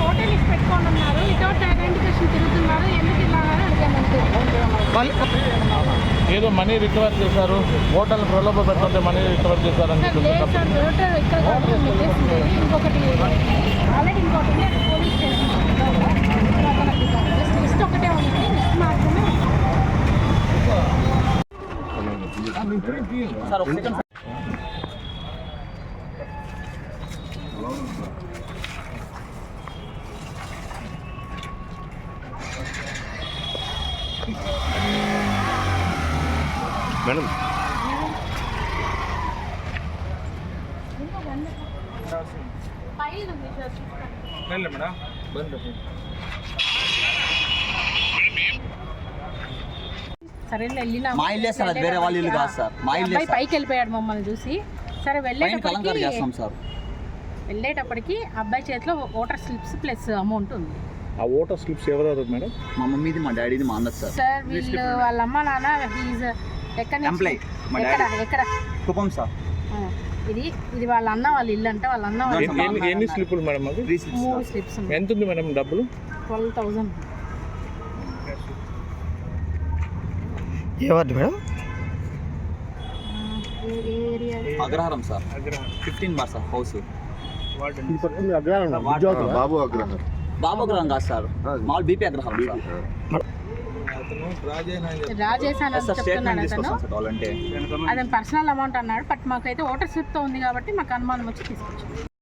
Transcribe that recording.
Hotel ఇచ్చి పెట్టుకొని ఉన్నారు వితౌట్ ఐడెంటిఫికేషన్ తిరుగుతున్నారు ఎందుకు ఇలా అని అడిగాను అంతే ఏదో మనీ రికవర్ చేశారు హోటల్ ప్రలోభ పెడుతుంటే మనీ రికవర్ చేశారని చెప్పి సార్ ఒక సెకండ్ మేడం ఫైల్ ఉంది సార్ వెళ్ళినా మా ఇల్లే సార్ అది వేరే వాళ్ళ ఇల్లు కాదు సార్. మా ఇల్లే అబ్బాయి సార్. పైకి వెళ్ళిపోయాడు మమ్మల్ని చూసి. సరే పైన కలంకారు వెళ్ళేటప్పటికి చేస్తాం సార్. వెళ్ళేటప్పటికి అబ్బాయి చేతిలో ఓటర్ స్లిప్స్ ప్లస్ అమౌంట్ ఉంది. ఆ ఓటర్ స్లిప్స్ ఎవరెవరు మేడం? మా మమ్మీది మా డాడీది మా అన్నది సార్. సార్ వీళ్ళు వాళ్ళ అమ్మ నాన్న హీజ్ ఎక్కడ నుంచి-. మా ఎక్కడ డాడీ. ఎక్కడ? కుప్పం సార్. ఆ, ఇది ఇది వాళ్ళ అన్న వాళ్ళ ఇల్లు అంటే వాళ్ళ అన్న వాళ్ళ ఎన్ని- ఎన్ని ఎన్ని స్లిప్పులు మేడం అవి? త్రీ సిక్స్ మూడు స్లిప్స్ ఉన్నాయి. ఎంత ఉంది మేడం డబ్బులు? ట్వెల్వ్ థౌజండ్ ఎవరిది madam? Agraharam sir. Fifteen bar sir house. బాబు అగ్రహం బాబు కాదు సార్. మామూలు బీపీ అగ్రహారం సార్. అతను. పర్సనల్ అమౌంట్ అన్నాడు బట్ మాకైతే ఓటర్ స్లిప్తో ఉంది కాబట్టి మాకు అనుమానం వచ్చి తీసుకొచ్చాం